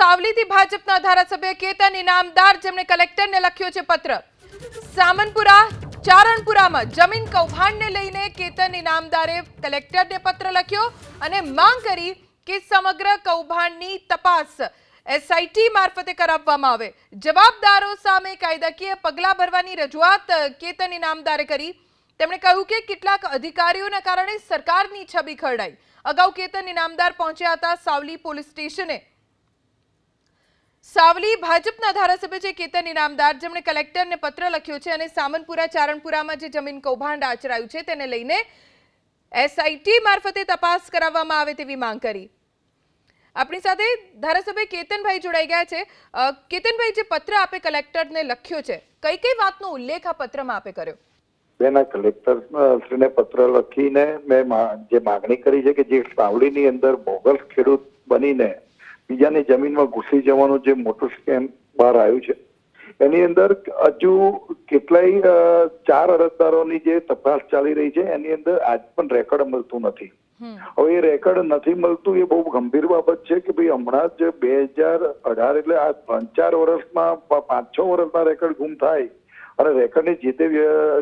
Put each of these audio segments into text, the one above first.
સાવલીથી ભાજપના ધારાસભ્ય કેતન ઇનામદાર જેમણે કલેક્ટરને લખ્યો છે પત્ર. સામનપુરા, ચારણપુરામાં જમીન કૌભાંડને લઈને કેતન ઇનામદારે કલેક્ટરને પત્ર લખ્યો અને માંગ કરી કે સમગ્ર કૌભાંડની તપાસ એસઆઈટી મારફતે કરાવવામાં આવે. જવાબદારો સામે કાયદાકીય પગલાં ભરવાની રજૂઆત કેતન ઇનામદારે કરી. તેમણે કહ્યું કે કેટલાક અધિકારીઓના કારણે સરકારની છબી ખરડાઈ. અગાઉ કેતન ઇનામદાર પહોંચ્યા હતા સાવલી પોલીસ સ્ટેશને. સાવલી ભાજપના ધારાસભ્ય છે કેતન ઇનામદાર. જેમણે કલેક્ટરને પત્ર લખ્યો છે અને સામનપુરા, ચારણપુરામાં જે જમીન કૌભાંડ આચરાયું છે તેને લઈને એસઆઈટી મારફતે તપાસ કરાવવામાં આવે તેવી માંગ કરી. આપણી સાથે ધારાસભ્ય કેતનભાઈ જોડાઈ ગયા છે. કેતનભાઈ, જે પત્ર આપે કલેક્ટરને લખ્યો છે કઈ કઈ વાતનો ઉલ્લેખ આ પત્રમાં આપે કર્યો? બેના કલેક્ટર શ્રીને પત્ર લખીને મેં જે માગણી કરી છે કે જે સાવલીની અંદર બોગસ ખેડૂત બનીને બીજાની જમીનમાં ઘૂસી જવાનું જે મોટો સ્કેમ બહાર આવ્યું છે. એની અંદર હજુ કેટલાય ચાર અરજદારોની જે તપાસ ચાલી રહી છે એની અંદર આજ પણ રેકોર્ડ મળતું નથી. હવે એ રેકોર્ડ નથી મળતું એ બહુ ગંભીર બાબત છે કે ભાઈ હમણાં જ બે હજાર અઢાર એટલે આ ત્રણ ચાર વર્ષમાં પાંચ છ વર્ષના રેકોર્ડ ગુમ થાય. અને રેકોર્ડની જે તે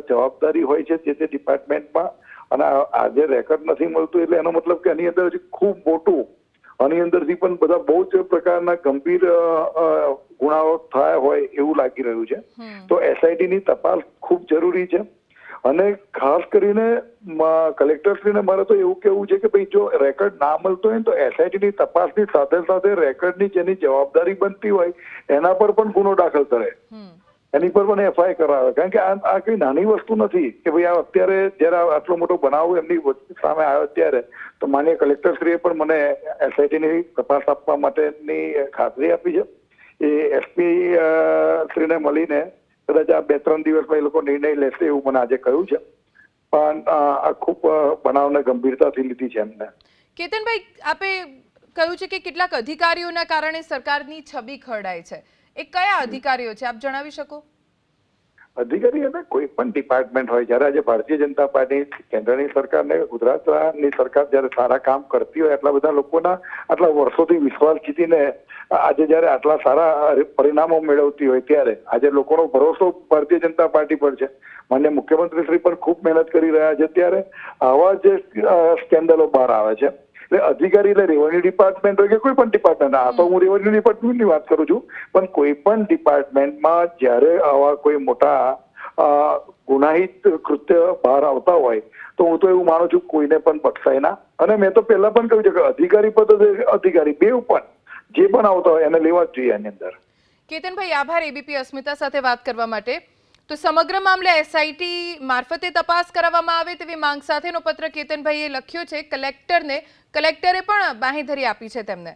જવાબદારી હોય છે તે તે ડિપાર્ટમેન્ટમાં અને આ- આજે રેકોર્ડ નથી મળતું એટલે એનો મતલબ કે એની અંદર હજી ખૂબ મોટું આની અંદરથી પણ બધા બહુ જ પ્રકારના ગંભીર ગુનાઓ થયા હોય એવું લાગી રહ્યું છે. તો એસઆઈટીની તપાસ ખૂબ જરૂરી છે. અને ખાસ કરીને કલેક્ટરશ્રીને મારે તો એવું કેવું છે કે ભાઈ જો રેકોર્ડ ના મળતો હોય ને તો એસઆઈટીની તપાસની સાથે સાથે રેકર્ડની જેની જવાબદારી બનતી હોય એના પર પણ ગુનો દાખલ કરે. એની પર પણ એફઆઈ કરાવે. કારણ કે આ કઈ નાની વસ્તુ નથી કે ભાઈ આ અત્યારે જયારે આટલો મોટો બનાવ એમની સામે આવ્યો ત્યારે તો માન્ય કલેક્ટરશ્રીએ પણ મને એસઆઈટી ની તપાસ આપવા માટેની ખાતરી આપી છે. એ એસપી શ્રીને મળીને કદાચ આ બે ત્રણ દિવસમાં એ લોકો નિર્ણય લેશે એવું મને આજે કહ્યું છે. પણ આ ખૂબ બનાવને ગંભીરતાથી લીધી છે એમને. કેતનભાઈ, આપે કહ્યું છે કે કેટલાક અધિકારીઓના કારણે સરકારની છબી ખરડાય છે. એ કયા અધિકારીઓ છે? આપ જણાવી શકો? અધિકારી અને કોઈ પણ ડિપાર્ટમેન્ટ હોય, જ્યારે આજે ભારતીય જનતા પાર્ટી કેન્દ્રની સરકાર ને ગુજરાતની સરકાર જ્યારે સારા કામ કરતી હોય એટલા બધા લોકોના આટલા વર્ષોથી વિશ્વાસ જીતીને આજે જ્યારે આટલા સારા પરિણામો મેળવતી હોય ત્યારે આજે લોકોનો ભરોસો ભારતીય જનતા પાર્ટી પર છે. માન્ય મુખ્યમંત્રી શ્રી પણ ખૂબ મહેનત કરી રહ્યા છે ત્યારે આવા જે સ્કેન્ડલો બહાર આવે છે. એટલે અધિકારી એટલે રેવન્યુ ડિપાર્ટમેન્ટ હોય કે કોઈ પણ ડિપાર્ટમેન્ટ આ તો હું રેવન્યુ ડિપાર્ટમેન્ટની વાત કરું છું. પણ કોઈ પણ ડિપાર્ટમેન્ટમાં જ્યારે આવા કોઈ મોટા ગુનાહિત કૃત્ય બહાર આવતા હોય, તો હું તો એવું માનું છું કોઈને પણ બક્ષાય ના. અને મેં તો પહેલા પણ કહ્યું છે કે અધિકારી પદ અધિકારી બે પણ જે પણ આવતા હોય એને લેવા જ જોઈએ એની અંદર. કેતનભાઈ, આભાર. એબીપી અસ્મિતા સાથે વાત કરવા માટે. તો સમગ્ર મામલે એસઆઈટી મારફતે તપાસ કરાવવામાં આવે તેવી માંગ સાથેનો પત્ર કેતનભાઈએ લખ્યો છે. કલેક્ટરને, કલેક્ટરે પણ બાંહેધરી આપી છે તેમને.